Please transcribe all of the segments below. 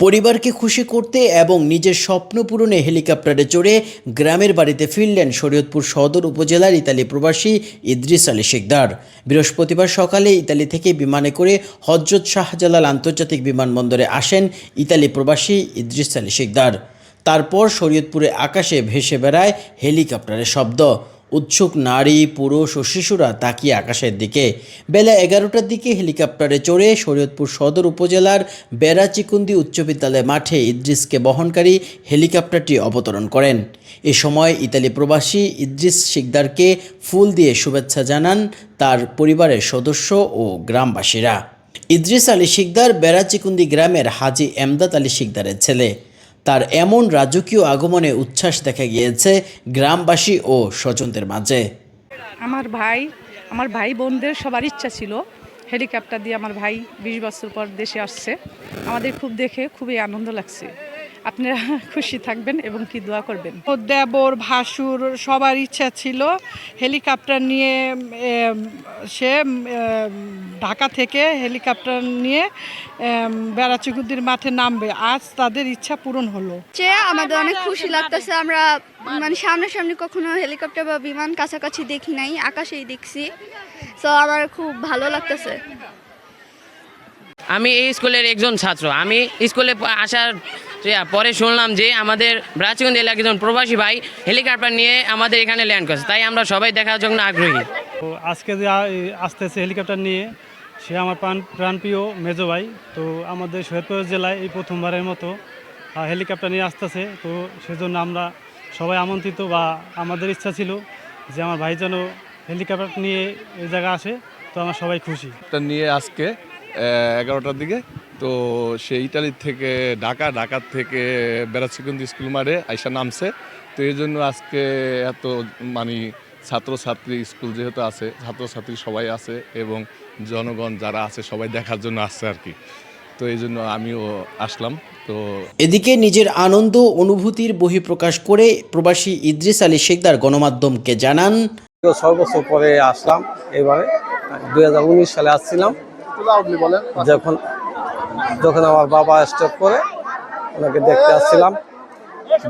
পরিবারকে খুশি করতে এবং নিজের স্বপ্ন পূরণে হেলিকপ্টারে চড়ে গ্রামের বাড়িতে ফিরলেন শরীয়তপুর সদর উপজেলার ইতালি প্রবাসী ইদ্রিস আলী শিকদার বৃহস্পতিবার সকালে ইতালি থেকে বিমানে করে হজরত শাহজালাল আন্তর্জাতিক বিমানবন্দরে আসেন ইতালি প্রবাসী ইদ্রিস আলী শিকদার তারপর শরীয়তপুরে আকাশে ভেসে বেড়ায় হেলিকপ্টারের শব্দ। উৎসুক নারী, পুরুষ ও শিশুরা তাকিয়ে আকাশের দিকে। বেলা এগারোটার দিকে হেলিকপ্টারে চড়ে শরীয়তপুর সদর উপজেলার বেড়াচিকুন্দি উচ্চ বিদ্যালয় মাঠে ইদ্রিসকে বহনকারী হেলিকপ্টারটি অবতরণ করেন। এ সময় ইতালি প্রবাসী ইদ্রিস শিকদারকে ফুল দিয়ে শুভেচ্ছা জানান তার পরিবারের সদস্য ও গ্রামবাসীরা। ইদ্রিস আলী শিকদার বেড়াচিকুন্দি গ্রামের হাজি এমদাদ আলী শিকদারের ছেলে। তার এমন রাজকীয় আগমনে উচ্ছ্বাস দেখা গিয়েছে গ্রামবাসী ও স্বজনদের মাঝে। আমার ভাই আমার ভাই বোনদের সবার ইচ্ছা ছিল হেলিকপ্টার দিয়ে আমার ভাই বিশ বছর পর দেশে আসছে। আমাদের খুব দেখে খুবই আনন্দ লাগছে। আপনারা খুশি থাকবেন এবং কি দোয়া করবেন? দেবর ভাসুর সবার ইচ্ছা ছিল হেলিকপ্টার নিয়ে সে ঢাকা থেকে হেলিকপ্টার নিয়ে এম, বেড়াচিকুদির মাঠে নামবে। আজ তাদের ইচ্ছা পূরণ হলো। যে আমাদের অনেক খুশি লাগতেছে আমরা মানে সামনাসামনি কখনো হেলিকপ্টার বা বিমান কাছাকাছি দেখি নাই আকাশেই দেখছি। তো আমার খুব ভালো লাগতেছে। আমি এই স্কুলের একজন ছাত্র। আমি স্কুলে আসার পরে শুনলাম যে আমাদের ব্রাচগঞ্জ এলাকার একজন প্রবাসী ভাই হেলিকপ্টার নিয়ে আমাদের এখানে ল্যান্ড করেছে। তাই আমরা সবাই দেখার জন্য আগ্রহী। তো আজকে যে আসতেছে হেলিকপ্টার নিয়ে সে আমার প্রাণ প্রাণপ্রিয় মেজো ভাই। তো আমাদের সৈয়দপুর জেলায় এই প্রথমবারের মতো হেলিকপ্টার নিয়ে আসতেছে। তো সেজন্য আমরা সবাই আমন্ত্রিত বা আমাদের ইচ্ছা ছিল যে আমার ভাই যেন হেলিকপ্টার নিয়ে এই জায়গায় আসে। তো আমরা সবাই খুশি। নিয়ে আজকে এগারোটার দিকে তো সে ইটালির থেকে ঢাকা ঢাকার থেকে বেড়াচিকুন্দি স্কুল মারে আইসা নামছে। তো এই জন্য আজকে এত মানে ছাত্রছাত্রী স্কুল যেহেতু আছে ছাত্রছাত্রী সবাই আছে এবং জনগণ যারা আছে সবাই দেখার জন্য আসছে আর কি। তো এই জন্য আমিও আসলাম। তো এদিকে নিজের আনন্দ অনুভূতির বহিঃপ্রকাশ করে প্রবাসী ইদ্রিস আলী শেখদার গণমাধ্যমকে জানান বছর পরে আসলাম এবারে। দুই হাজার উনিশ সালে আসছিলাম। যখন যখন আমার বাবা স্ট্রোক করে, ওনাকে দেখতে আসছিলাম।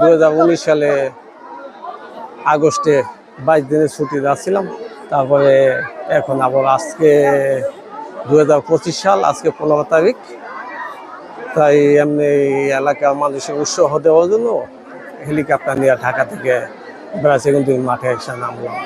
দু হাজার উনিশ সালে আগস্টে বাইশ দিনের ছুটি আসছিলাম। তারপরে এখন আবার আজকে দু হাজার পঁচিশ সাল, আজকে পনেরো তারিখ। তাই এমনি এলাকার মানুষের উৎসাহ দেওয়ার জন্য হেলিকপ্টার নিয়ে ঢাকা থেকে বেড়াচ্ছে কিন্তু মাঠে এসে নামলাম।